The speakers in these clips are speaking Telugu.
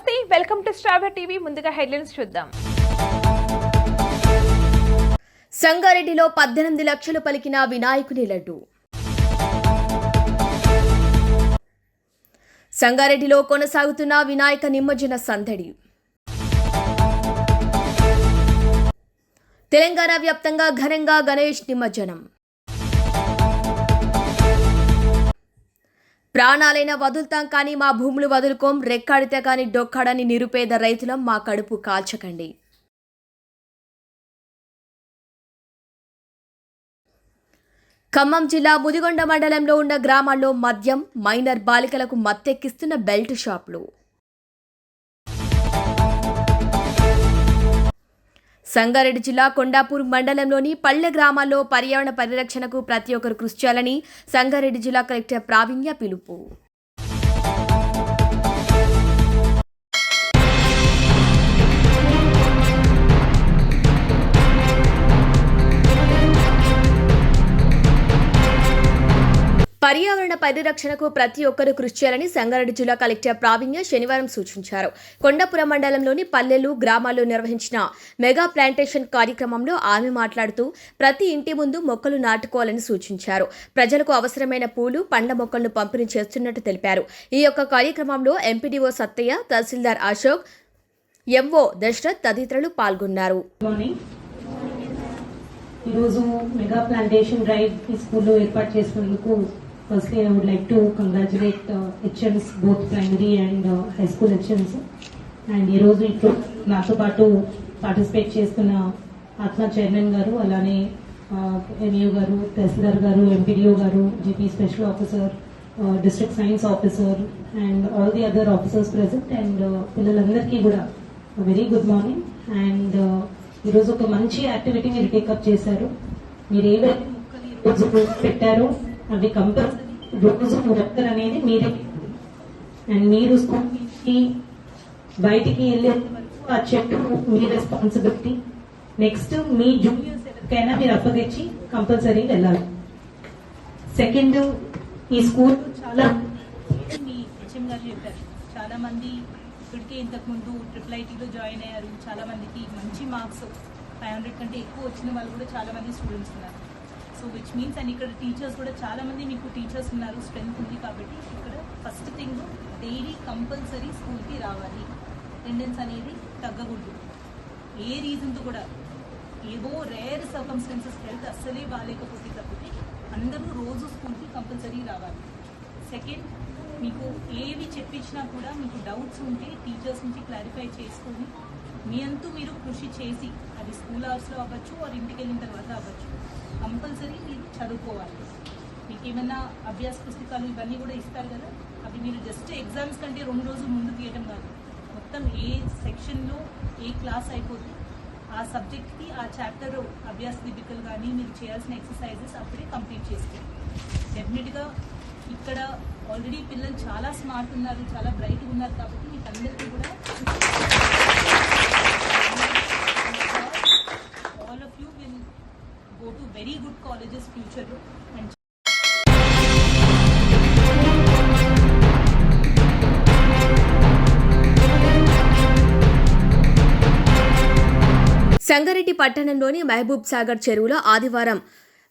నమస్తే వెల్కమ్ టు స్ట్రాబర్ టీవీ. ముందుగా హెడ్లైన్స్ చూద్దాం. సంగారెడ్డిలో పద్దెనిమిది లక్షలు పలికిన వినాయకుని లడ్డు. సంగారెడ్డిలో కొనసాగుతున్న వినాయక నిమజ్జన సందడి. తెలంగాణ వ్యాప్తంగా ఘనంగా గణేష్ నిమజ్జనం. ప్రాణాలైనా వదులుతాం కానీ మా భూములు వదులుకోం రెక్కాడితే కానీ డొక్కాడని నిరుపేద రైతులం మా కడుపు కాల్చకండి. ఖమ్మం జిల్లా ముదిగొండ మండలంలో ఉన్న గ్రామాల్లో మద్యం మైనర్ బాలికలకు మత్తెక్కిస్తున్న బెల్ట్ షాపులు. సంగారెడ్డి జిల్లా కొండాపూర్ మండలంలోని పల్లె గ్రామాల్లో పర్యావరణ పరిరక్షణకు ప్రతి ఒక్కరు కృషి చేయాలని సంగారెడ్డి జిల్లా కలెక్టర్ ప్రావీణ్య పిలుపు. పర్యావరణ పరిరక్షణకు ప్రతి ఒక్కరూ కృషి చేయాలని సంగారెడ్డి జిల్లా కలెక్టర్ ప్రావీణ్య శనివారం సూచించారు. కొండపురం మండలంలోని పల్లెలు గ్రామాల్లో నిర్వహించిన మెగా ప్లాంటేషన్ కార్యక్రమంలో ఆమె మాట్లాడుతూ ప్రతి ఇంటి ముందు మొక్కలు నాటుకోవాలని సూచించారు. ప్రజలకు అవసరమైన పూలు పండ్ల మొక్కలను పంపిణీ చేస్తున్నట్టు తెలిపారు. ఈ యొక్క కార్యక్రమంలో ఎంపీడీఓ సత్తయ్య తహసీల్దార్ అశోక్ ఎంఓ దశరథ్ తదితరులు పాల్గొన్నారు. ఈరోజు మెగా ప్లాంటేషన్ డ్రైవ్ ఈ స్కూల్లో ఏర్పాటు చేసినందుకు firstly I would like to congratulate HMs both primary and high school HMs and ఈరోజు ఇప్పుడు నాతో పాటు పార్టిసిపేట్ చేస్తున్న ఆత్మ చైర్మన్ గారు అలానే ఎంఈఓ గారు తహసీల్దార్ గారు ఎంపీడీఓ గారు GP special officer district science officer and all the other officers present and పిల్లలందరికీ కూడా వెరీ గుడ్ మార్నింగ్ అండ్ ఈరోజు ఒక మంచి యాక్టివిటీ మీరు టేకప్ చేశారు. మీరు ఏవైతే మొక్కలు పెట్టారో అవి కంపల్సరీ రోజు మొక్కలు అనేది మీరే అండ్ మీరు స్కూల్ నుంచి బయటికి వెళ్ళే వరకు ఆ చెట్టు మీ రెస్పాన్సిబిలిటీ నెక్స్ట్ మీ జూనియర్స్ ఎవరికైనా మీరు అప్పగించి కంపల్సరీ వెళ్ళాలి. సెకండ్ ఈ స్కూల్ చాలా మీ హెచ్ఎం గారు చెప్పారు. చాలా మంది ఇప్పటికే ఇంతకుముందు ట్రిపుల్ ఐటీలో జాయిన్ అయ్యారు. చాలా మందికి మంచి మార్క్స్ ఫైవ్ హండ్రెడ్ కంటే ఎక్కువ వచ్చిన వాళ్ళు కూడా చాలా మంది స్టూడెంట్స్ ఉన్నారు. సో విచ్ మీన్స్ అండ్ ఇక్కడ టీచర్స్ కూడా చాలా మంది మీకు టీచర్స్ ఉన్నారు స్ట్రెంత్ ఉంది కాబట్టి ఇక్కడ ఫస్ట్ థింగ్ డైలీ కంపల్సరీ స్కూల్కి రావాలి. అటెండెన్స్ అనేది తగ్గకూడదు. ఏ రీజన్తో కూడా ఏవో రేర్ సర్కమ్స్టెన్సెస్ హెల్త్ అస్సలే బాగాలేకపోతే తప్పితే అందరూ రోజు స్కూల్కి కంపల్సరీ రావాలి. సెకండ్ మీకు ఏవి చెప్పించినా కూడా మీకు డౌట్స్ ఉంటే టీచర్స్ నుంచి క్లారిఫై చేసుకొని మీ అంతూ మీరు కృషి చేసి అది స్కూల్ అవర్స్లో అవ్వచ్చు ఆర్ ఇంటికి వెళ్ళిన తర్వాత అవ్వచ్చు. కంపల్సరీ మీరు చదువుకోవాలి. మీకు ఏమైనా అభ్యాస పుస్తకాలు ఇవన్నీ కూడా ఇస్తారు కదా అవి మీరు జస్ట్ ఎగ్జామ్స్ కంటే రెండు రోజులు ముందు తీయడం కాదు. మొత్తం ఏ సెక్షన్లో ఏ క్లాస్ అయిపోతే ఆ సబ్జెక్ట్కి ఆ చాప్టర్ అభ్యాస దీపికలు కానీ మీరు చేయాల్సిన ఎక్సర్సైజెస్ అప్పుడే కంప్లీట్ చేసుకోండి డెఫినెట్గా ఇక్కడ ఆల్రెడీ పిల్లలు చాలా స్మార్ట్ ఉన్నారు చాలా బ్రైట్గా ఉన్నారు కాబట్టి మీకు అందరికీ కూడా all of you will go to very good colleges ఫ్యూచర్లో అండ్ సంగారెడ్డి పట్టణంలోని మహబూబ్ సాగర్ చెరువులో ఆదివారం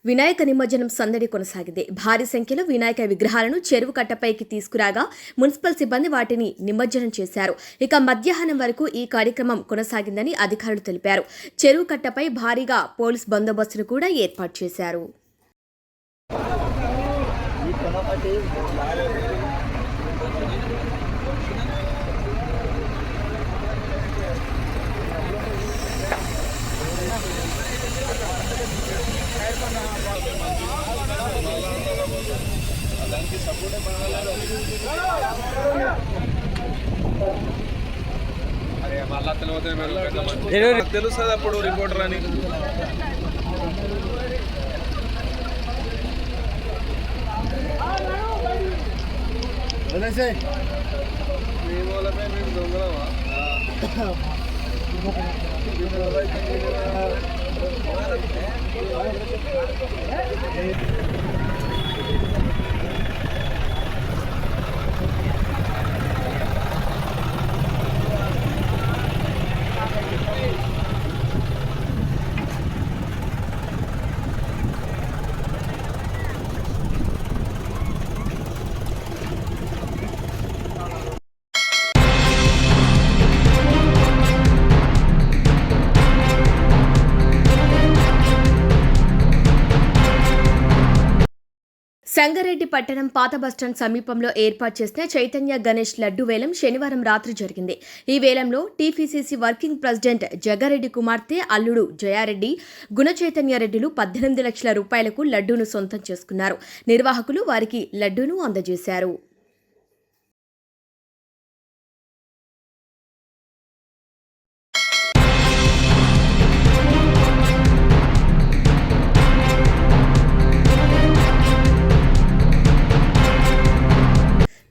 వినాయక నిమజ్జనం సందడి కొనసాగింది. భారీ సంఖ్యలో వినాయక విగ్రహాలను చెరువు కట్టపైకి తీసుకురాగా మున్సిపల్ సిబ్బంది వాటిని నిమజ్జనం చేశారు. ఇక మధ్యాహ్నం వరకు ఈ కార్యక్రమం కొనసాగిందని అధికారులు తెలిపారు. చెరువు కట్టపై భారీగా పోలీస్ బందోబస్తును కూడా ఏర్పాటు చేశారు. తెలుస్తుంది అప్పుడు రిపోర్టర్ అని మీ మూలమే మేము దొంగలమా Thank you. సంగారెడ్డి పట్టణం పాత బస్టాండ్ సమీపంలో ఏర్పాటు చేసిన చైతన్య గణేష్ లడ్డు వేలం శనివారం రాత్రి జరిగింది. ఈ వేలంలో టీపీసీసీ వర్కింగ్ ప్రెసిడెంట్ జగ్గారెడ్డి కుమార్తె అల్లుడు జయారెడ్డి గుణచైతన్యారెడ్డిలు పద్దెనిమిది లక్షల రూపాయలకు లడ్డూను సొంతం చేసుకున్నారు. నిర్వాహకులు వారికి లడ్డూను అందజేశారు.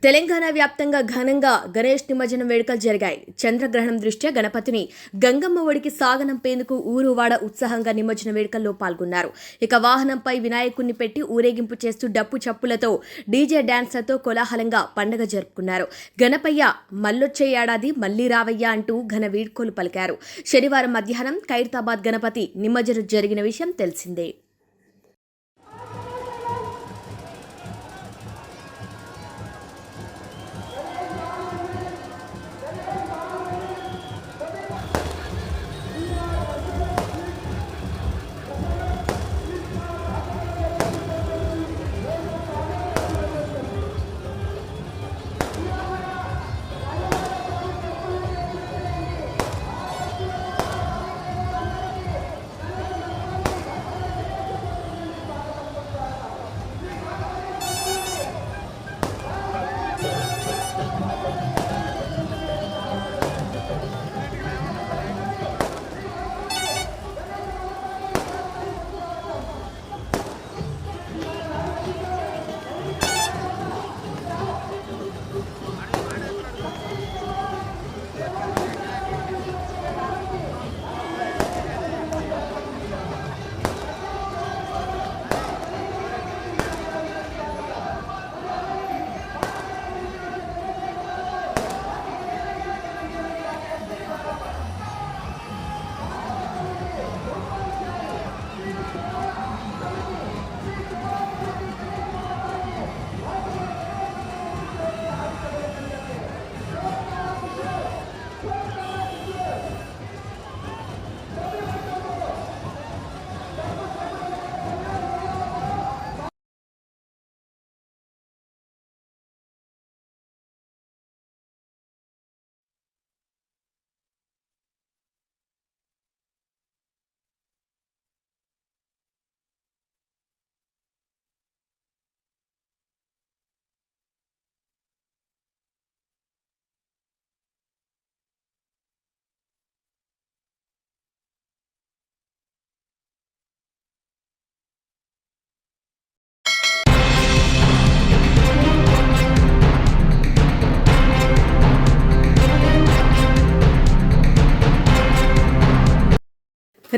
తెలంగాణ వ్యాప్తంగా ఘనంగా గణేష్ నిమజ్జనం వేడుకలు జరిగాయి. చంద్రగ్రహణం దృష్ట్యా గణపతిని గంగమ్మ ఒడికి సాగనంపేందుకు ఊరు వాడ ఉత్సాహంగా నిమజ్జన వేడుకల్లో పాల్గొన్నారు. ఇక వాహనంపై వినాయకుణ్ణి పెట్టి ఊరేగింపు చేస్తూ డప్పు చప్పులతో డీజే డాన్స్లతో కోలాహలంగా పండగ జరుపుకున్నారు. గణపయ్య మల్లొచ్చే ఏడాది మళ్ళీ రావయ్య అంటూ ఘన వీడ్కోలు పలికారు. శనివారం మధ్యాహ్నం ఖైరతాబాద్ గణపతి నిమజ్జనం జరిగిన విషయం తెలిసిందే.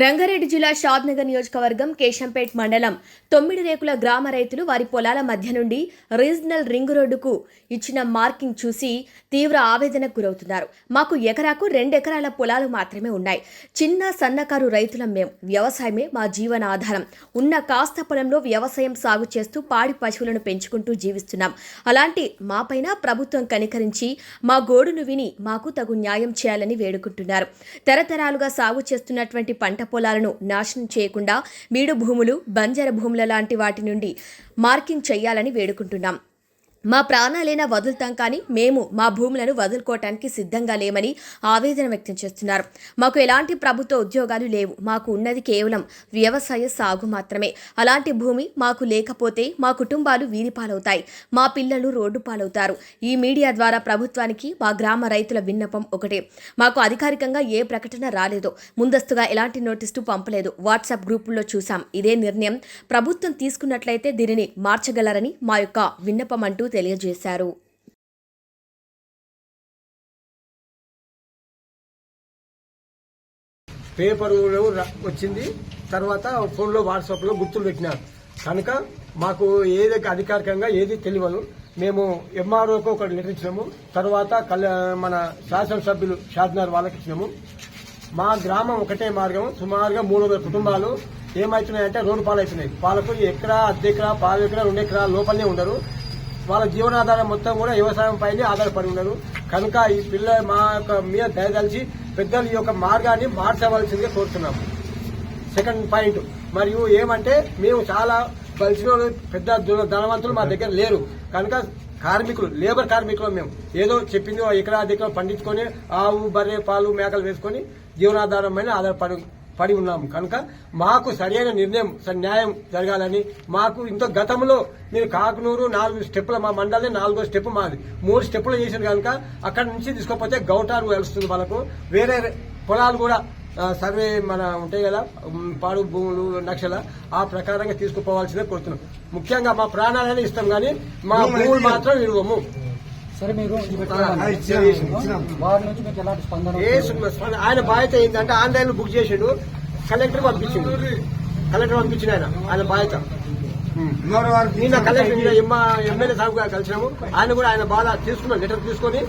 రంగారెడ్డి జిల్లా షాద్నగర్ నియోజకవర్గం కేశంపేట్ మండలం తొమ్మిది రేకుల గ్రామ రైతులు వారి పొలాల మధ్య నుండి రీజనల్ రింగ్ రోడ్డుకు ఇచ్చిన మార్కింగ్ చూసి తీవ్ర ఆవేదనకు గురవుతున్నారు. మాకు ఎకరాకు రెండెకరాల పొలాలు మాత్రమే ఉన్నాయి. చిన్న సన్నకారు రైతులం మేము వ్యవసాయమే మా జీవన ఆధారం. ఉన్న కాస్త పొలంలో వ్యవసాయం సాగు చేస్తూ పాడి పశువులను పెంచుకుంటూ జీవిస్తున్నాం. అలాంటి మాపైన ప్రభుత్వం కనికరించి మా గోడును విని మాకు తగు న్యాయం చేయాలని వేడుకుంటున్నారు. తరతరాలుగా సాగు చేస్తున్నటువంటి పంట పొలాలను నాశనం చేయకుండా బీడు భూములు బంజర భూముల లాంటి వాటి నుండి మార్కింగ్ చేయాలని వేడుకుంటున్నాం. మా ప్రాణాలైనా వదులుతాం కానీ మేము మా భూములను వదులుకోవటానికి సిద్ధంగా లేమని ఆవేదన వ్యక్తం చేస్తున్నారు. మాకు ఎలాంటి ప్రభుత్వ ఉద్యోగాలు లేవు. మాకు ఉన్నది కేవలం వ్యవసాయ సాగు మాత్రమే. అలాంటి భూమి మాకు లేకపోతే మా కుటుంబాలు వీధి పాలవుతాయి మా పిల్లలు రోడ్డు పాలవుతారు. ఈ మీడియా ద్వారా ప్రభుత్వానికి మా గ్రామ రైతుల విన్నపం ఒకటే. మాకు అధికారికంగా ఏ ప్రకటన రాలేదు. ముందస్తుగా ఎలాంటి నోటీసు పంపలేదు. వాట్సాప్ గ్రూపుల్లో చూసాం ఇదే నిర్ణయం ప్రభుత్వం తీసుకున్నట్లయితే దీనిని మార్చగలరని మా యొక్క విన్నపం అంటూ తెలియజేశారు. పేపర్లో వచ్చింది. తర్వాత ఫోన్లో వాట్సాప్లో గుర్తులు పెట్టినారు కనుక మాకు ఏది అధికారికంగా ఏది తెలియదు మేము ఎంఆర్ఓకి ఒక లెటర్ ఇచ్చినాము. తర్వాత మన శాసనసభ్యులు షాద్నార్ వాళ్ళకి ఇచ్చినాము. మా గ్రామం ఒకటే మార్గం సుమారుగా మూడు వందల కుటుంబాలు ఏమవుతున్నాయంటే రోడ్డు పాలవుతున్నాయి వాళ్ళకు ఎకరా అర్ధ ఎకరా పాలు ఎకరా రెండు ఎకరా లోపలనే ఉండరు. వాళ్ళ జీవనాధారం మొత్తం కూడా వ్యవసాయం పైనే ఆధారపడి ఉన్నారు కనుక ఈ పిల్ల మా యొక్క మీద దయదలిచి పెద్దలు ఈ యొక్క మార్గాన్ని మార్చవలసిందిగా కోరుతున్నాము. Second point. మరియు ఏమంటే మేము చాలా కలిసిన వాళ్ళు పెద్ద ధనవంతులు మా దగ్గర లేరు. కనుక కార్మికులు లేబర్ కార్మికులు మేము. ఏదో చెప్పింది ఎకరా దగ్గర పండించుకొని ఆవు బర్రె పాలు మేకలు వేసుకొని జీవనాధారం పైన ఆధారపడి పడి ఉన్నాము. కనుక మాకు సరైన నిర్ణయం న్యాయం జరగాలని మాకు ఇంత గతంలో మీరు కాకునూరు నాలుగు స్టెప్పుల మా మండలి నాలుగో స్టెప్ మాది. మూడు స్టెప్పులు చేసారు కనుక అక్కడ నుంచి తీసుకోకపోతే గౌటారు వెలుస్తుంది వాళ్ళకు వేరే పొలాలు కూడా సర్వే మన ఉంటాయి కదా పాడు భూములు నక్షల ఆ ప్రకారంగా తీసుకుపోవాల్సిందే కోరుతున్నాం. ముఖ్యంగా మా ప్రాణాలనే ఇస్తాం కానీ మా భూములు మాత్రం ఇవ్వము సరే మీరు. వారి నుంచి మీకు ఎలాంటి స్పందన ఆయన బాధ్యత ఏంటంటే ఆన్లైన్లో బుక్ చేసిండు కలెక్టర్ పంపించిండు. కలెక్టర్ పంపించిండు ఆయన ఆయన బాధ్యత. నిన్న కలెక్టర్ ఎమ్మెల్యే సాగు గారు కలిసినాము. ఆయన కూడా ఆయన బాధ తీసుకున్నాను లెటర్ తీసుకొని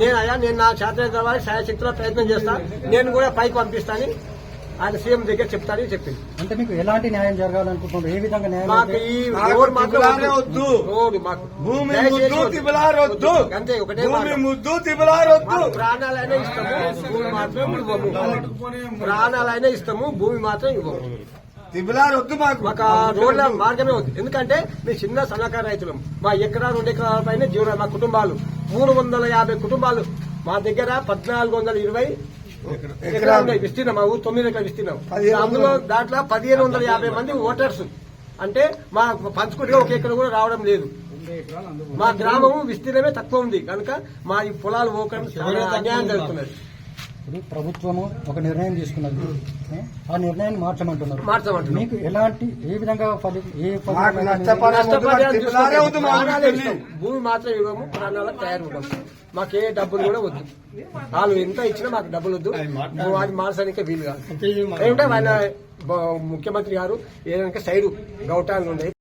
నేను అయ్యా నేను నా చేతనైన వారికి సాయశక్తిలో ప్రయత్నం చేస్తా నేను కూడా పైకి పంపిస్తాను ఆయన సీఎం దగ్గర చెప్తానని చెప్పింది. అంటే మీకు ఎలాంటి న్యాయం జరగాలనుకుంటున్నారు? ఏ విధంగా న్యాయం మాకు ఈ రోడ్ మాత్రం తిబిలారే వద్దు. రోడ్ మాకు భూమి ముద్దు వద్దు. తిబిలారొద్దు అంతే ఒకటే భూమి. ముద్దు తిబిలారొద్దు మాకు ప్రాణాలైనా ఇస్తాము భూమి మాత్రం ఇవ్వము. ప్రాణాలైనా ఇస్తాము భూమి మాత్రం ఇవ్వము. తిబిలారొద్దు మాకు. మాకు ఆ రోడ్ల మార్గమే వద్దు. ఎందుకంటే మేము చిన్న సన్నకారు రైతులం మా ఎకరా రెండు ఎకరాల పైన జీవన మా కుటుంబాలు. మూడు వందల యాభై కుటుంబాలు. మా దగ్గర పద్నాలుగు వందల ఇరవై ఎకరాలు విస్తీర్ణం మా ఊరు తొమ్మిది ఎకరాలు విస్తీర్ణం. అందులో దాంట్లో పదిహేను వందల యాభై మంది ఓటర్స్. అంటే మా పంచుకుంటే ఒక ఎకరం కూడా రావడం లేదు. మా గ్రామం విస్తీర్ణమే తక్కువ ఉంది. కనుక మా ఈ పొలాలు పోకడం చాలా అన్యాయం జరుగుతున్నది. ఇప్పుడు ప్రభుత్వము ఒక నిర్ణయం తీసుకున్నది. ఆ నిర్ణయాన్ని మార్చమంటున్నారు. మార్చమంటున్నాం. మీకు ఎలాంటి ఏ విధంగా ఫలి ఏ. భూమి మాత్రం ఇవ్వము ప్రాణాలకు తయారు మాకే డబ్బులు కూడా వద్దు. వాళ్ళు ఎంత ఇచ్చినా మాకు డబ్బులు వద్దు. అది మార్చడానికి వీలు కాదు. ఏంటంటే ఆయన ముఖ్యమంత్రి గారు ఏదైనా సైడు గౌటాలు ఉన్నాయి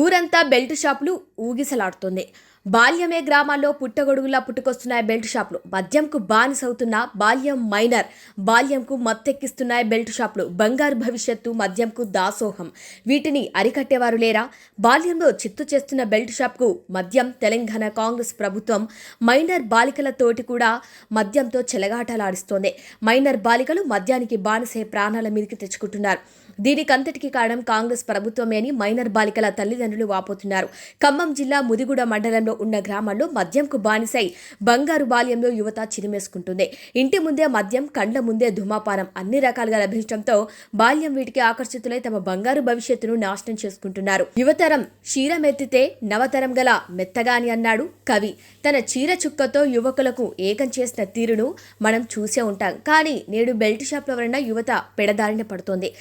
ఊరంతా బెల్ట్ షాపులు ఊగిసలాడుతుంది. బాల్యమే గ్రామాల్లో పుట్టగొడుగులా పుట్టుకొస్తున్నాయి బెల్ట్ షాపులు. మద్యంకు బానిసవుతున్న బాల్యం మైనర్ బాల్యంకు మత్తెక్కిస్తున్నాయి బెల్ట్ షాపులు. బంగారు భవిష్యత్తు మద్యంకు దాసోహం. వీటిని అరికట్టేవారు లేరా? బాల్యంలో చిత్తు చేస్తున్న బెల్ట్ షాప్కు మద్యం తెలంగాణ కాంగ్రెస్ ప్రభుత్వం మైనర్ బాలికల తోటి కూడా మద్యంతో చెలగాటలాడిస్తోంది. మైనర్ బాలికలు మద్యానికి బానిసే ప్రాణాల మీదకి తెచ్చుకుంటున్నారు. దీనికంతటికి కారణం కాంగ్రెస్ ప్రభుత్వమే అని మైనర్ బాలికల తల్లిదండ్రులు వాపోతున్నారు. ఖమ్మం జిల్లా ముదిగూడ మండలంలో ఉన్న గ్రామాల్లో మద్యంకు బానిసై బంగారు బాల్యంలో యువత చిరిమేసుకుంటుంది. ఇంటి ముందే మద్యం కండ్ల ముందే ధుమాపానం అన్ని రకాలుగా లభించడంతో బాల్యం వీటికి ఆకర్షితులై తమ బంగారు భవిష్యత్తును నాశనం చేసుకుంటున్నారు. యువతరం క్షీరమెత్తితే నవతరం గల మెత్తగాని అన్నాడు కవి. తన చీర చుక్కతో యువకులకు ఏకం చేసిన తీరును మనం చూసే ఉంటాం. కానీ నేడు బెల్ట్ షాప్ల వలన యువత పెడదారిన పడుతోంది.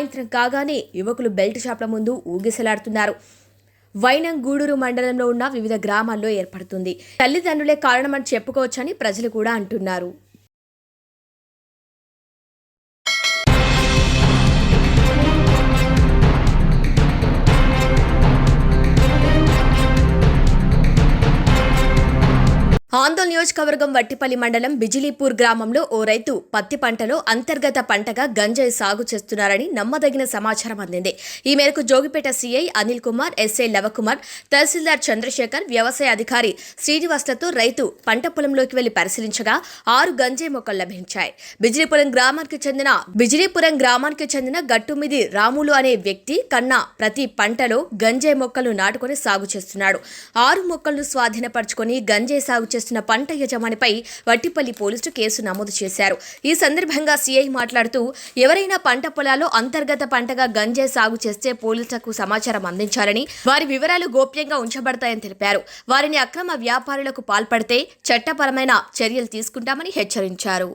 సాయంత్రం కాగానే యువకులు బెల్ట్ షాప్ల ముందు ఊగిసలాడుతున్నారు. వైనం గూడూరు మండలంలో ఉన్న వివిధ గ్రామాల్లో ఏర్పడుతుంది. తల్లిదండ్రులే కారణమని చెప్పుకోవచ్చని ప్రజలు కూడా అంటున్నారు. ఆందోళన నియోజకవర్గం వట్టిపల్లి మండలం బిజిలీపూర్ గ్రామంలో ఓ రైతు పత్తి పంటలో అంతర్గత పంటగా గంజాయి సాగు చేస్తున్నారని నమ్మదగిన సమాచారం అందింది. ఈ మేరకు జోగిపేట సీఐ అనిల్ కుమార్ ఎస్ఐ లవకుమార్ తహసీల్దార్ చంద్రశేఖర్ వ్యవసాయ అధికారి శ్రీనివాస్లతో రైతు పంట పొలంలోకి వెళ్ళి పరిశీలించగా ఆరు గంజాయి మొక్కలు లభించాయి. బిజిలీపురం గ్రామానికి చెందిన బిజిలీపురం గ్రామానికి చెందిన గట్టుమిది రాములు అనే వ్యక్తి కన్నా ప్రతి పంటలో గంజాయి మొక్కలు నాటుకొని సాగు చేస్తున్నాడు. ఆరు మొక్కలను స్వాధీనపరచుకొని గంజాయి సాగు చేస్తున్న పంట యజమానిపై వట్టిపల్లి పోలీసులు కేసు నమోదు చేశారు. ఈ సందర్భంగా సీఐ మాట్లాడుతూ ఎవరైనా పంట పొలాల్లో అంతర్గత పంటగా గంజాయి సాగు చేస్తే పోలీసులకు సమాచారం అందించాలని వారి వివరాలు గోప్యంగా ఉంచబడతాయని తెలిపారు. వారిని అక్రమ వ్యాపారులకు పాల్పడితే చట్టపరమైన చర్యలు తీసుకుంటామని హెచ్చరించారు.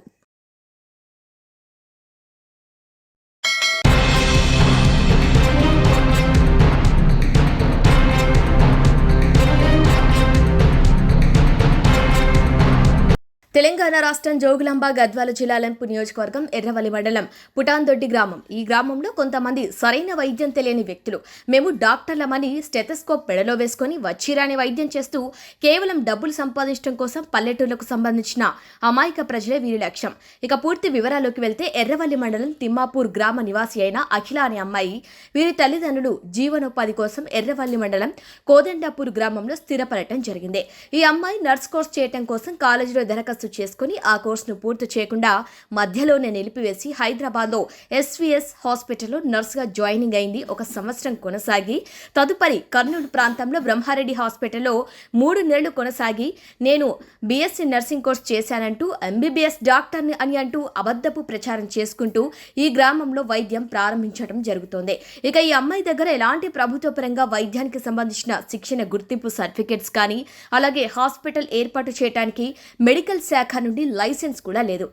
తెలంగాణ రాష్ట్రం జోగులాంబ గద్వాల జిల్లాలంపు నియోజకవర్గం ఎర్రవల్లి మండలం పుటాన్దొడ్డి గ్రామం. ఈ గ్రామంలో కొంతమంది సరైన వైద్యం తెలియని వ్యక్తులు. మేము డాక్టర్లమని స్టెథస్కోప్ పెడలో వేసుకొని వచ్చిరాని వైద్యం చేస్తూ కేవలం డబ్బులు సంపాదించడం కోసం పల్లెటూర్లకు సంబంధించిన అమాయక ప్రజలే వీరి లక్ష్యం. ఇక పూర్తి వివరాల్లోకి వెళ్తే ఎర్రవల్లి మండలం తిమ్మాపూర్ గ్రామ నివాసి అయిన అఖిల అనే అమ్మాయి వీరి తల్లిదండ్రులు జీవనోపాధి కోసం ఎర్రవల్లి మండలం కోదండాపూర్ గ్రామంలో స్థిరపడటం జరిగింది. ఈ అమ్మాయి నర్స్ కోర్స్ చేయటం కోసం కాలేజీలో దరఖాస్తు చేసుకుని ఆ కోర్సును పూర్తి చేయకుండా మధ్యలోనే నిలిపివేసి హైదరాబాద్లో ఎస్వీఎస్ హాస్పిటల్లో నర్సుగా జాయినింగ్ అయింది. ఒక సంవత్సరం కొనసాగి తదుపరి కర్నూలు ప్రాంతంలో బ్రహ్మారెడ్డి హాస్పిటల్లో మూడు నెలలు కొనసాగి నేను బీఎస్సీ నర్సింగ్ కోర్స్ చేశానంటూ ఎంబీబీఎస్ డాక్టర్ని అని అంటూ అబద్ధపు ప్రచారం చేసుకుంటూ ఈ గ్రామంలో వైద్యం ప్రారంభించడం జరుగుతోంది. ఇక ఈ అమ్మాయి దగ్గర ఎలాంటి ప్రభుత్వ పరంగా వైద్యానికి సంబంధించిన శిక్షణ గుర్తింపు సర్టిఫికెట్స్ కానీ అలాగే హాస్పిటల్ ఏర్పాటు చేయడానికి మెడికల్ శాఖ నుండి లైసెన్స్ కూడా లేదు.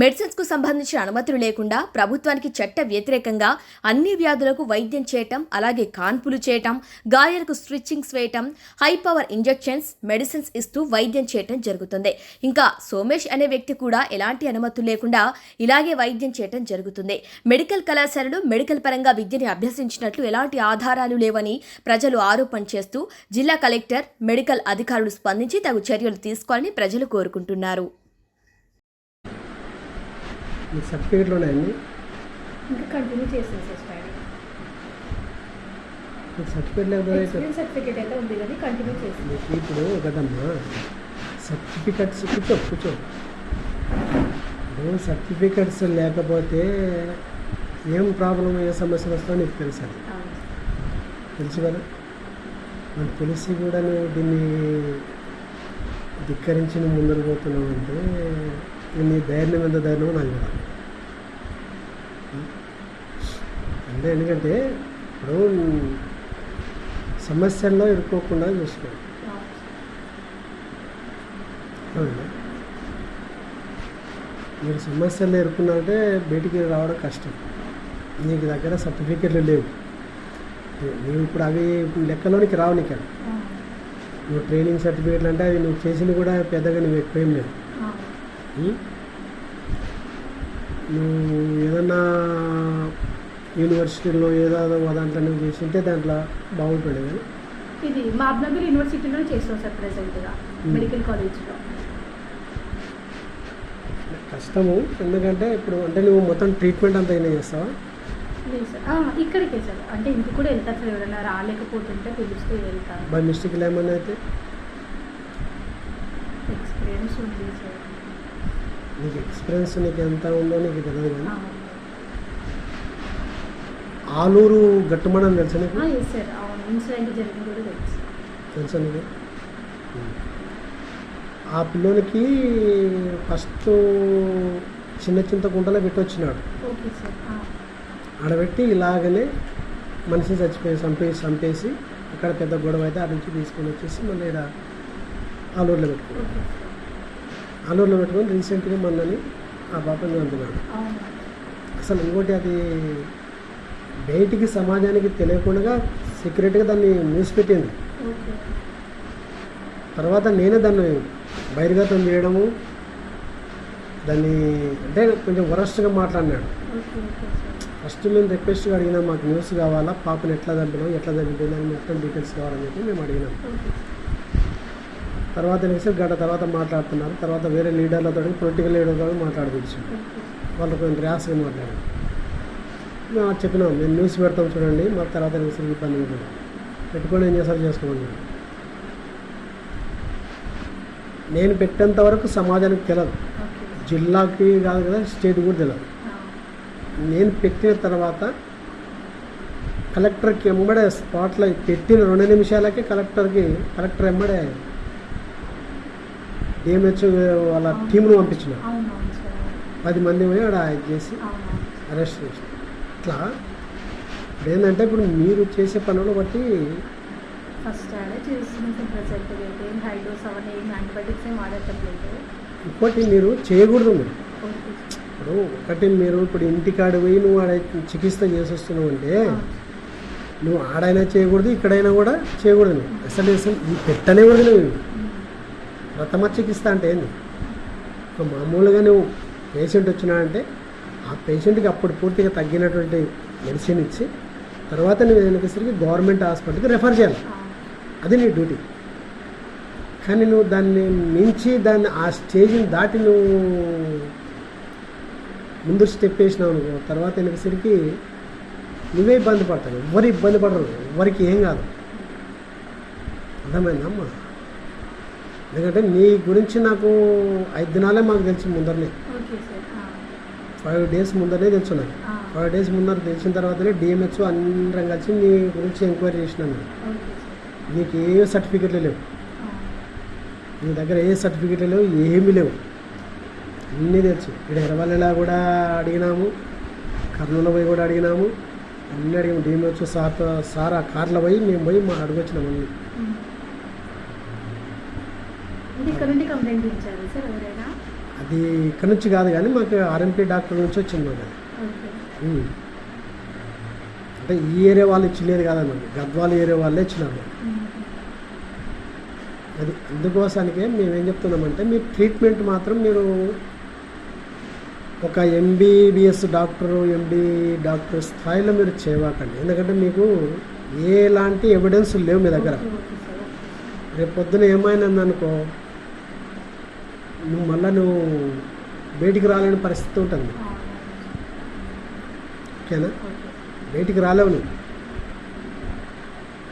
మెడిసిన్స్కు సంబంధించిన అనుమతులు లేకుండా ప్రభుత్వానికి చట్ట వ్యతిరేకంగా అన్ని వ్యాధులకు వైద్యం చేయటం అలాగే కాన్పులు చేయటం గాయాలకు స్ట్రిచ్చింగ్స్ వేయటం హై పవర్ ఇంజెక్షన్స్ మెడిసిన్స్ ఇస్తూ వైద్యం చేయటం జరుగుతుంది. ఇంకా సోమేష్ అనే వ్యక్తి కూడా ఎలాంటి అనుమతులు లేకుండా ఇలాగే వైద్యం చేయటం జరుగుతుంది. మెడికల్ కళాశాలలో మెడికల్ పరంగా విద్యని అభ్యసించినట్లు ఎలాంటి ఆధారాలు లేవని ప్రజలు ఆరోపణ చేస్తూ జిల్లా కలెక్టర్ మెడికల్ అధికారులు స్పందించి తగు చర్యలు తీసుకోవాలని ప్రజలు కోరుకుంటున్నారు. మీకు సర్టిఫికేట్లు ఉన్నాయండి ఇంకా కంటిన్యూ చేసాను సార్ స్టడీ మీకు సర్టిఫికేట్ లేకపోతే ఎక్స్పీరియన్స్ సర్టిఫికేట్ అయితే ఉంది కానీ కంటిన్యూ చేసింది మీకు ఇప్పుడు ఒకటమ్మా సర్టిఫికెట్స్ కూర్చో కూర్చో. ఇప్పుడు సర్టిఫికెట్స్ లేకపోతే ఏం ప్రాబ్లం ఏ సమస్యలు వస్తుందో నీకు తెలుసు అది. తెలుసు కదా? మనకు తెలిసి కూడా నువ్వు దీన్ని ధిక్కరించి నువ్వు ముందరు పోతున్నావు అంటే నీ ధైర్యం ఎంత ధైర్యం నాకు కూడా అంటే ఎందుకంటే ఇప్పుడు సమస్యల్లో ఇరుక్కోకుండా చూసుకో అవునా? మీరు సమస్యల్లో ఇరుక్కున్నారంటే బయటికి రావడం కష్టం నీకు దగ్గర సర్టిఫికెట్లు లేవు నువ్వు ఇప్పుడు అవి లెక్కలోనికి రావు నీకు. నువ్వు ట్రైనింగ్ సర్టిఫికెట్లు అంటే అవి నువ్వు చేసింది కూడా పెద్దగా నువ్వు ఎక్కువేం లేదు ఉం? నువ్వు ఏదన్నా యూనివర్సిటీలో ఏదో దాంట్లో నువ్వు చేసింటే దాంట్లో బాగుంటుండే కానీ ఇది మహాబ్నగర్ యూనివర్సిటీలో చేస్తాం సార్ ప్రెసెంట్గా మెడికల్ కాలేజ్లో. కష్టము ఎందుకంటే ఇప్పుడు అంటే నువ్వు మొత్తం ట్రీట్మెంట్ అంతా అయినా చేస్తావా? లేదు సార్. ఇక్కడికే సార్. అంటే ఇంటికి కూడా వెళ్తారు సార్ ఎవరైనా రాలేకపోతుంటే పిలిస్తే వెళ్తాను బై మిస్టేక్ ఏమన్నా అయితే? ఎక్స్పీరియన్స్ ఉంది సార్. నీకు ఎక్స్పీరియన్స్ నీకు ఎంత ఉందో నీకు తెలియదు కానీ ఆలూరు గట్టుమణం తెలుసా నీకు? తెలుసు. తెలుసా నీకు? ఆ పిల్లోనికి ఫస్ట్ చిన్న చింతకుంటలో పెట్టొచ్చినాడు. ఓకే సార్ ఆ, ఆడబెట్టి ఇలాగనే మనిషి చచ్చిపోయి చంపేసి చంపేసి అక్కడ పెద్ద గొడవ అయితే ఆ నుంచి తీసుకొని వచ్చేసి మళ్ళీ ఇక్కడ ఆలూరులో పెట్టుకున్నాడు. ఆలూరులో పెట్టుకొని రీసెంట్గా మొన్నని ఆ పాపని చంపినాడు. అసలు ఇంకోటి అది బయటికి సమాజానికి తెలియకుండా సీక్రెట్గా దాన్ని మూసిపెట్టింది తర్వాత నేనే దాన్ని బహిర్గతం చేయడము దాన్ని అంటే కొంచెం వరస్ట్గా మాట్లాడినాడు. ఫస్ట్ మేము రిక్వెస్ట్గా అడిగినాం మాకు న్యూస్ కావాలా పాపను ఎట్లా చంపినాం ఎట్లా చంపిపోయింది అని మొత్తం డీటెయిల్స్ కావాలని చెప్పి మేము అడిగినాం. తర్వాత తెలిసి గంట తర్వాత మాట్లాడుతున్నారు. తర్వాత వేరే లీడర్లతో పొలిటికల్ లీడర్తో మాట్లాడుకోవచ్చు వాళ్ళు కొంచెం ర్యాస్గా మాట్లాడారు. మేము చెప్పినాం. మేము న్యూస్ పెడతాం చూడండి. మాకు తర్వాత న్యూస్ ఇబ్బంది ఉంటుంది పెట్టుకొని ఏం చేస్తారు చేసుకోమని నేను పెట్టేంత వరకు సమాజానికి తెలియదు జిల్లాకి కాదు కదా స్టేట్ కూడా తెలియదు నేను పెట్టిన తర్వాత కలెక్టర్కి ఎంబడే స్పాట్లో పెట్టిన రెండు నిమిషాలకే కలెక్టర్కి కలెక్టర్ ఎంబడే డిఎంహెచ్ వాళ్ళ టీంను పంపించిన. పది మంది పోయి ఆడ ఇది చేసి అరెస్ట్ చేసి ఇట్లా ఇప్పుడు ఏంటంటే ఇప్పుడు మీరు చేసే పనులు బట్టి ఫస్ట్ ఆడే చేస్తున్నాం సార్ ప్రజెంట్ అయితే ఏం హై డోస్ అవన్నీ ఏం యాంటీబయాటిక్స్ ఏం వాడటం లేదు ఇంకోటి మీరు చేయకూడదు మీరు. ఇప్పుడు ఒకటి మీరు ఇప్పుడు ఇంటికాడ పోయి నువ్వు ఆడ చికిత్స చేసి వస్తున్నావు అంటే నువ్వు ఆడైనా చేయకూడదు ఇక్కడైనా కూడా చేయకూడదు. నువ్వు అసలు అసలు ఈ పెట్టనే వదిలేవు ప్రథమ చికిత్స అంటే ఏంది? ఒక మామూలుగా నువ్వు పేషెంట్ వచ్చినా అంటే ఆ పేషెంట్కి అప్పుడు పూర్తిగా తగ్గినటువంటి మెడిసిన్ ఇచ్చి తర్వాత నువ్వు వెనకసరికి గవర్నమెంట్ హాస్పిటల్కి రెఫర్ చేయాలి. అది నీ డ్యూటీ కానీ నువ్వు దాన్ని మించి దాన్ని ఆ స్టేజ్ని దాటి నువ్వు ముందు స్టెప్ వేసినావు నువ్వు తర్వాత వెనకసరికి నువ్వే ఇబ్బంది పడతావు. ఎవరు ఇబ్బంది పడరు. ఎవరికి ఏం కాదు. అర్థమైందమ్మా ఎందుకంటే నీ గురించి నాకు ఐదు దినాలే మాకు తెలిసి ముందరనే. ఫైవ్ డేస్ ముందరనే తెలుసు నాకు. ఫైవ్ డేస్ ముందర తెలిసిన తర్వాతనే డిఎంహెచ్ అందరం కలిసి నీ గురించి ఎంక్వైరీ చేసినాను నీకు ఏ సర్టిఫికెట్లు లేవు. నీ దగ్గర ఏ సర్టిఫికెట్లు లేవు ఏమీ లేవు. అన్నీ తెలుసు. ఇక్కడ ఎరవల్లిలా కూడా అడిగినాము కర్నూలు పోయి కూడా అడిగినాము అన్నీ అడిగాము డిఎంహెచ్ సార్ సార్ ఆ కార్లో పోయి మేము పోయి మా అడిగొచ్చినాము అన్నీ ఇది ఇక్కడ నుండి కంప్లైంట్ ఇచ్చారు సార్ ఎవరైనా? అది ఇక్కడ నుంచి కాదు కానీ మాకు ఆర్ఎంపీ డాక్టర్ నుంచి వచ్చింది మాకు అది. అంటే ఈ ఏరియా వాళ్ళు ఇచ్చలేదు కాదన్నమాట. గద్వాల ఏరియా వాళ్ళే ఇచ్చినారు. అది అందుకోసానికే మేము ఏం చెప్తున్నామంటే మీ ట్రీట్మెంట్ మాత్రం మీరు ఒక ఎంబీబీఎస్ డాక్టర్ ఎండి డాక్టర్ స్థాయిలో మీరు చేయవాకండి. ఎందుకంటే మీకు ఎలాంటి ఎవిడెన్స్ లేవు మీ దగ్గర. రేపు పొద్దున ఏమైందనుకో నువ్వు మళ్ళీ నువ్వు బయటికి రాలేని పరిస్థితి ఉంటుంది. ఓకేనా? బయటికి రాలేవు నువ్వు.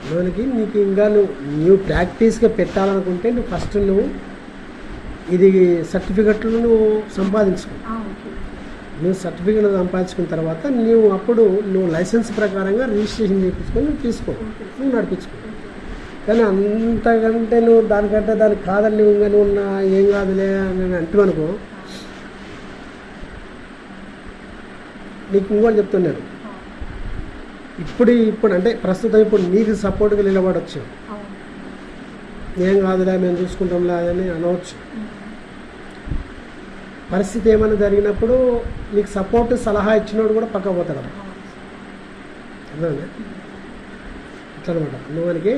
లోనికి నీకు ఇంకా నువ్వు నువ్వు ప్రాక్టీస్గా పెట్టాలనుకుంటే నువ్వు ఫస్ట్ నువ్వు ఇది సర్టిఫికెట్లు నువ్వు సంపాదించుకో. నువ్వు సర్టిఫికెట్ సంపాదించుకున్న తర్వాత నువ్వు అప్పుడు నువ్వు లైసెన్స్ ప్రకారంగా రిజిస్ట్రేషన్ చేయించుకొని నువ్వు తీసుకో. నువ్వు నడిపించుకో. కానీ అంతకంటే నువ్వు దానికంటే దానికి కాదని నువ్వు ఇంకా నువ్వు నా ఏం కాదులే అని అంటువనుకో నీకు ఇంకోటి చెప్తున్నాను ఇప్పుడు ఇప్పుడు అంటే ప్రస్తుతం ఇప్పుడు నీకు సపోర్ట్గా నిలబడవచ్చు ఏం కాదులే మేము చూసుకుంటాంలే అని అనవచ్చు. పరిస్థితి ఏమైనా జరిగినప్పుడు నీకు సపోర్ట్ సలహా ఇచ్చినోడు కూడా పక్క పోతాడు. అర్థమండి అట్లా అనమాట అందువనికి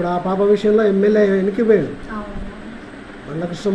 ఇప్పుడు ఆ పాప విషయంలో ఎమ్మెల్యే వెనక్కి పోయాడు. మండకృష్ణ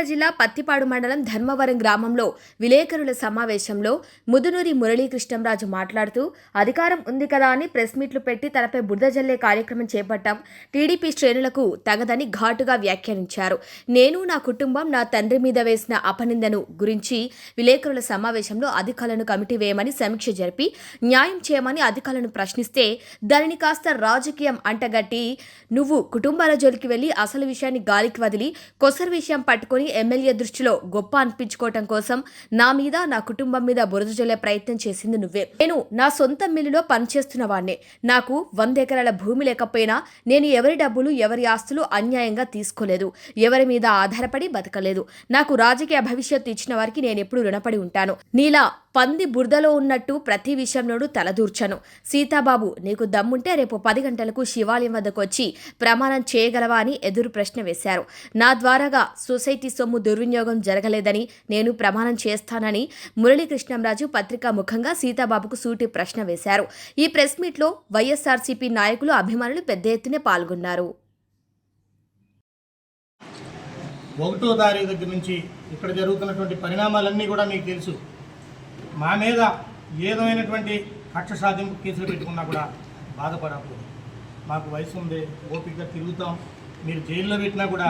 కాకినాడ జిల్లా పత్తిపాడు మండలం ధర్మవరం గ్రామంలో విలేకరుల సమావేశంలో ముదునూరి మురళీకృష్ణంరాజు మాట్లాడుతూ అధికారం ఉంది కదా అని ప్రెస్ మీట్లు పెట్టి తనపై బురద జల్లే కార్యక్రమం చేపట్టాం టీడీపీ శ్రేణులకు తగదని ఘాటుగా వ్యాఖ్యానించారు. నేను నా కుటుంబం నా తండ్రి మీద వేసిన అపనిందను గురించి విలేకరుల సమావేశంలో అధికారులను కమిటీ వేయమని సమీక్ష జరిపి న్యాయం చేయమని అధికారులను ప్రశ్నిస్తే దానిని కాస్త రాజకీయం అంటగట్టి నువ్వు కుటుంబాల జోలికి వెళ్ళి అసలు విషయాన్ని గాలికి వదిలి కొసరు విషయం పట్టుకొని ఎమ్మెల్యే దృష్టిలో గొప్ప అనిపించుకోవటం కోసం నా మీద నా కుటుంబం మీద బురద జల్లే ప్రయత్నం చేసింది నువ్వే. నేను నా సొంత మిల్లులో పనిచేస్తున్న వాడిని నాకు వంద ఎకరాల భూమి లేకపోయినా నేను ఎవరి డబ్బులు ఎవరి ఆస్తులు అన్యాయంగా తీసుకోలేదు. ఎవరి మీద ఆధారపడి బతకలేదు. నాకు రాజకీయ భవిష్యత్తు ఇచ్చిన వారికి నేను ఎప్పుడు రుణపడి ఉంటాను. నీలా పంది బురదలో ఉన్నట్టు ప్రతి విషయంలోనూ తలదూర్చను. సీతాబాబు నీకు దమ్ముంటే రేపు పది గంటలకు శివాలయం వద్దకు వచ్చి ప్రమాణం చేయగలవా అని ఎదురు ప్రశ్న వేశారు. నా ద్వారాగా సొసైటీ సొమ్ము దుర్వినియోగం జరగలేదని నేను ప్రమాణం చేస్తానని మురళీకృష్ణంరాజు పత్రికా ముఖంగా సీతాబాబుకు సూటి ప్రశ్న వేశారు. ఈ ప్రెస్ మీట్లో వైఎస్ఆర్సీపీ నాయకులు అభిమానులు పెద్ద ఎత్తున పాల్గొన్నారు. ఒకటో తారీఖు దగ్గర నుంచి ఇక్కడ జరుగుతున్నటువంటి పరిణామాలన్నీ కూడా మీకు తెలుసు. మా మీద ఏదైనటువంటి కక్ష సాధింపు కేసులు పెట్టుకున్నా కూడా బాధపడకూడదు. మాకు వయసు ఉంది ఓపికగా తిరుగుతాం మీరు జైల్లో పెట్టినా కూడా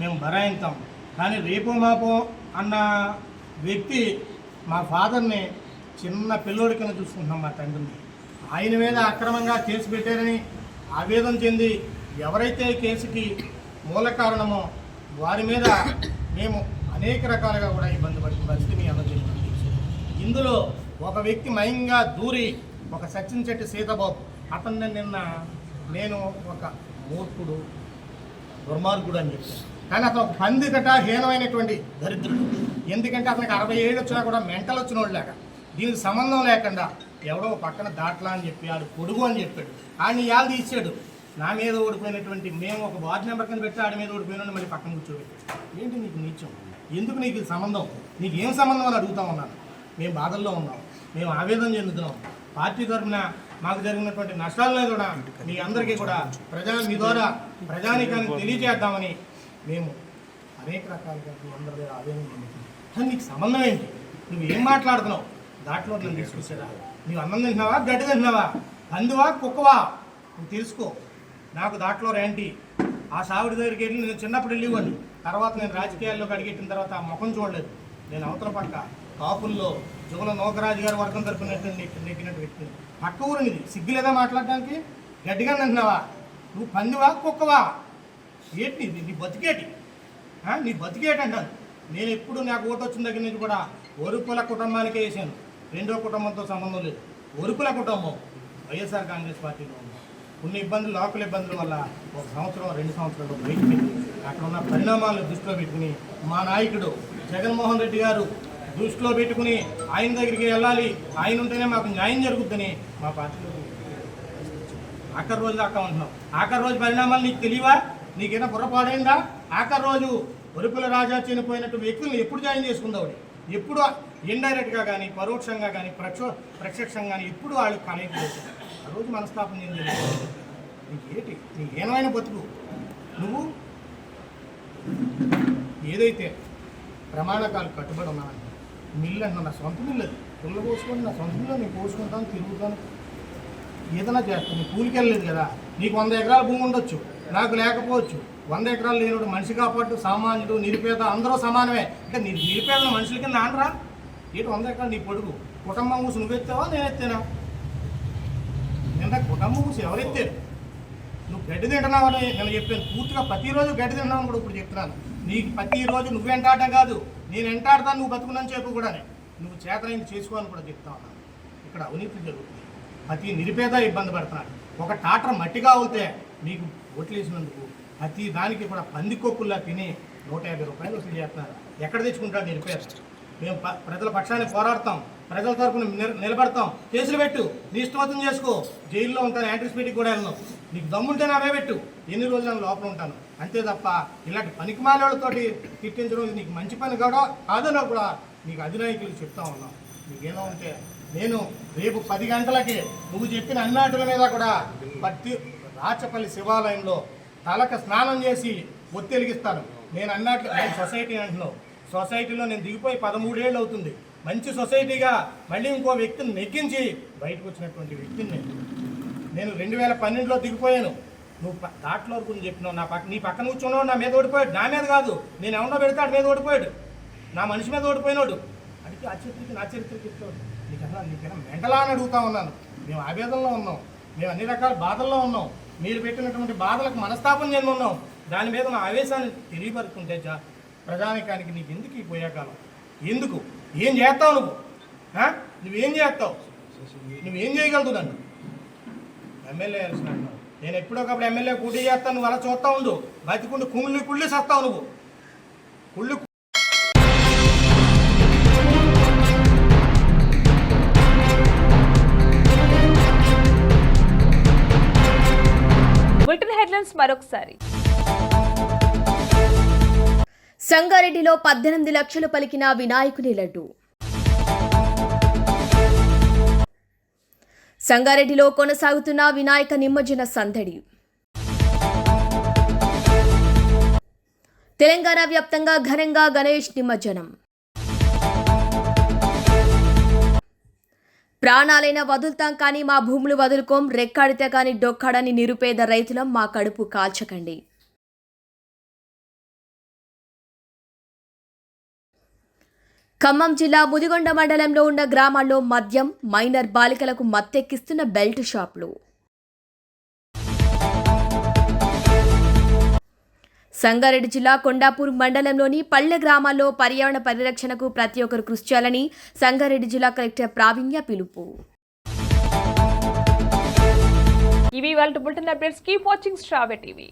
మేము బరాయింతాం. కానీ రేపో మాపో అన్న వ్యక్తి మా ఫాదర్ని చిన్న పిల్లోడి కింద చూసుకుంటున్నాం మా తండ్రిని. ఆయన మీద అక్రమంగా కేసు పెట్టారని ఆవేదన చెంది ఎవరైతే కేసుకి మూల కారణమో వారి మీద మేము అనేక రకాలుగా కూడా ఇబ్బంది పడుతున్న పరిస్థితి మీ ఇందులో ఒక వ్యక్తి మయంగా దూరి ఒక సచిన్ చెట్టి సీతబాబు. అతన్ని నిన్న నేను ఒక మూర్ఖుడు దుర్మార్గుడు అని చెప్పాను. కానీ అతను ఒక పందికట హీనమైనటువంటి దరిద్రుడు. ఎందుకంటే అతనికి అరవై ఏళ్ళు వచ్చినా కూడా మెంటల్ వచ్చిన వాడు లేక. దీనికి సంబంధం లేకుండా ఎవడో పక్కన దాట్లా అని చెప్పి ఆడు పొడుగు అని చెప్పాడు. ఆయన ఇవాళ తీసాడు. నా మీద ఓడిపోయినటువంటి మేము ఒక వార్డు మెంబర్ కింద పెట్టి ఆడి మీద ఓడిపోయినా మళ్ళీ పక్కన కూర్చోబెట్టాడు. ఏంటి నీకు నీచం? ఎందుకు నీకు సంబంధం? నీకు ఏం సంబంధం అని అడుగుతా ఉన్నాను. మేము బాధల్లో ఉన్నాం. మేము ఆవేదన చెందుతున్నాం. పార్టీ తరఫున మాకు జరిగినటువంటి నష్టాలను కూడా మీ అందరికీ కూడా ప్రజా మీ ద్వారా ప్రజానికానికి తెలియజేద్దామని మేము అనేక రకాలుగా మీ అందరి దగ్గర చెందుతున్నాం కానీ నీకు సంబంధం ఏంటి? నువ్వు ఏం మాట్లాడుతున్నావు? దాంట్లో నన్ను తీసుకొచ్చారా నువ్వు అన్నం తింటున్నావా? గడ్డి తింటున్నావా? పందువా కుక్కవా? నువ్వు తెలుసుకో నాకు దాంట్లో రేంటి ఆ సావిడి దగ్గరికి వెళ్ళి నేను చిన్నప్పుడు వెళ్ళేవాడిని. తర్వాత నేను రాజకీయాల్లోకి అడిగెట్టిన తర్వాత ఆ ముఖం చూడలేదు. నేను అవతల పక్క కాపుల్లో జుగల నోకరాజు గారి వర్గం తరపున నెక్కినట్టు వ్యక్తిని. పక్క ఇది సిగ్గులేదా మాట్లాడడానికి గట్టిగా అంటున్నావా నువ్వు పందివా కుక్కవా? ఏంటి నీ బతికేటి? నీ బతికేటి అంటాను నేను ఎప్పుడు నాకు ఓటు వచ్చిన దగ్గర నుంచి కూడా ఒరుకుల కుటుంబానికే వేసాను రెండో కుటుంబంతో సంబంధం లేదు. ఒరుకుల కుటుంబం. వైఎస్ఆర్ కాంగ్రెస్ పార్టీలో ఉంది కొన్ని ఇబ్బందులు లోకల్ ఇబ్బందుల వల్ల ఒక సంవత్సరం రెండు సంవత్సరాలు బయటికి అక్కడ ఉన్న పరిణామాలను దృష్టిలో పెట్టుకుని మా నాయకుడు జగన్మోహన్ రెడ్డి గారు దృష్టిలో పెట్టుకుని ఆయన దగ్గరికి వెళ్ళాలి. ఆయన ఉంటేనే మాకు న్యాయం జరుగుతుందని మా పార్టీలో ఆఖరి రోజు దాకా ఉంటున్నాం. ఆఖరి రోజు పరిణామాలు నీకు తెలియవా? నీకైనా పొరపాడైందా ఆఖరి రోజు ఒరుపుల రాజా చనిపోయినట్టు వ్యక్తులను ఎప్పుడు జాయిన్ చేసుకుందావు ఎప్పుడు ఇండైరెక్ట్గా కానీ పరోక్షంగా కానీ ప్రక్షో ప్రత్యక్షంగా కానీ ఎప్పుడు వాళ్ళు కనెక్ట్ చేశారు ఆ రోజు మనస్తాపం చెంది నీకు ఏంటి నీ ఏమైనా బతుకు. నువ్వు ఏదైతే ప్రమాణకాలు కట్టుబడి ఉన్నావని మిల్లు అన్న నా సొంత మిల్లు అది పుల్ల పోసుకొని నా సొంత మిల్లు నేను పోసుకుంటాను తిరుగుతాను. ఏదైనా చేస్తాను నీ కూలికెళ్ళలేదు కదా. నీకు వంద ఎకరాల భూమి ఉండొచ్చు. నాకు లేకపోవచ్చు. వంద ఎకరాలు లేనుడు మనిషి కాపాడు సామాన్యుడు నిరుపేద అందరూ సమానమే. అంటే నీ నిరుపేద మనుషుల కింద ఆనరా? ఏంటి వంద ఎకరాలు నీ పొడుగు? కుటుంబం కూసి నువ్వు ఎత్తావా నేను ఎత్తానా? నిన్న కుటుంబం మూసి ఎవరెత్తారు నువ్వు గడ్డి తింటున్నావని నేను చెప్పాను. పూర్తిగా ప్రతిరోజు గడ్డి తింటున్నావు కూడా ఇప్పుడు చెప్తున్నాను. నీకు ప్రతిరోజు నువ్వు వెంటాడటం కాదు. నేను వెంటాడతాను నువ్వు బతుకున్నాను చెప్పు కూడా నువ్వు చేతనైంది చేసుకోవాలని కూడా చెప్తా ఉన్నాను ఇక్కడ అవినీతి జరుగుతుంది. ప్రతి నిరుపేద ఇబ్బంది పడుతున్నాడు. ఒక టాటర్ మట్టిగా అవుతే మీకు ఓట్లేసినందుకు ప్రతి దానికి కూడా పందికొక్కుల్లా తిని నూట యాభై రూపాయలు వసూలు చేస్తున్నారు. ఎక్కడ తెచ్చుకుంటాడు నిరుపేద మేము ప్రజల పక్షాన్ని పోరాడతాం. ప్రజల తరపున నిలబడతాం. కేసులు పెట్టు. నీ ఇష్టమతం చేసుకో. జైల్లో ఉంటాను యాంటిసిపేటిక్ కూడా వెళ్ళను. నీకు దమ్ముంటే నా పెట్టు. ఎన్ని రోజులు నేను లోపల ఉంటాను. అంతే తప్ప ఇలాంటి పనికిమాలతోటి తిట్టించడం నీకు మంచి పని కూడా కాదనో కూడా నీకు అధినాయకులు చెప్తా ఉన్నాం. నీకేమో ఉంటే నేను రేపు పది గంటలకి నువ్వు చెప్పిన అన్నాటుల మీద కూడా పత్తి ఆచపల్లి శివాలయంలో తలకు స్నానం చేసి ఒత్తిలిగిస్తాను నేను అన్నట్లు నేను సొసైటీ అంటున్నావు. సొసైటీలో నేను దిగిపోయి పదమూడేళ్ళు అవుతుంది. మంచి సొసైటీగా మళ్ళీ ఇంకో వ్యక్తిని నెగ్గించి బయటకు వచ్చినటువంటి వ్యక్తిని నేను నేను రెండు వేల పన్నెండులో దిగిపోయాను. నువ్వు ప- దాంట్లో వరకు చెప్పినావు. నా పక్క నీ పక్కన కూర్చున్నావు. నా మీద ఓడిపోయాడు. నా మీద కాదు. నేను ఎవరినో పెడతాడు మీద ఓడిపోయాడు. నా మనిషి మీద ఓడిపోయినాడు. అడిగి ఆ చరిత్రకి నా చరిత్రకి చెప్తాడు. నీకన్నా నీకన్నా మెంటలా అని అడుగుతా ఉన్నాను. మేము ఆవేదనలో ఉన్నాం. మేము అన్ని రకాల బాధల్లో ఉన్నాం. మీరు పెట్టినటువంటి బాధలకు మనస్తాపం చెంది ఉన్నాం దాని మీద నా ఆవేశాన్ని తెలియపరుచుకుంటే చా ప్రజానికానికి నీకు ఎందుకు ఈ పోయాకాలం? ఎందుకు? ఏం చేస్తావు నువ్వు? నువ్వేం చేస్తావు? నువ్వేం చేయగలుగుతావు నన్ను ఎమ్మెల్యే ఎలక్షన్ నేను ఎప్పుడొకప్పుడు ఎమ్మెల్యే కూటీ చేస్తాను నువ్వు అలా చూస్తా ఉండు. బతికుండి కుళ్ళి కుళ్ళి సస్తావు నువ్వు. కుళ్ళి హెడ్లైన్స్ మరొకసారి. సంగారెడ్డిలో పద్దెనిమిది లక్షలు పలికిన వినాయకుని లడ్డు. సంగారెడ్డిలో కొనసాగుతున్న వినాయక నిమజ్జన సందడి. తెలంగాణ వ్యాప్తంగా ఘనంగా గణేష్ నిమజ్జనం. ప్రాణాలైనా వదులుతాం కానీ మా భూములు వదులుకోం రెక్కాడితే కానీ డొక్కాడని నిరుపేద రైతులం మా కడుపు కాల్చకండి. ఖమ్మం జిల్లా ముదిగొండ మండలంలో ఉన్న గ్రామాల్లో మద్యం మైనర్ బాలికలకు మత్తెక్కిస్తున్న బెల్ట్ షాపులు. సంగారెడ్డి జిల్లా కొండాపూర్ మండలంలోని పల్లె గ్రామాల్లో పర్యావరణ పరిరక్షణకు ప్రతి ఒక్కరు కృషి చేయాలని సంగారెడ్డి జిల్లా కలెక్టర్ ప్రావీణ్య పిలుపు. ఇవి వాళ్ళ బులెటిన్ అప్డేట్స్. కీప్ వాచింగ్ స్ట్రావె టీవీ.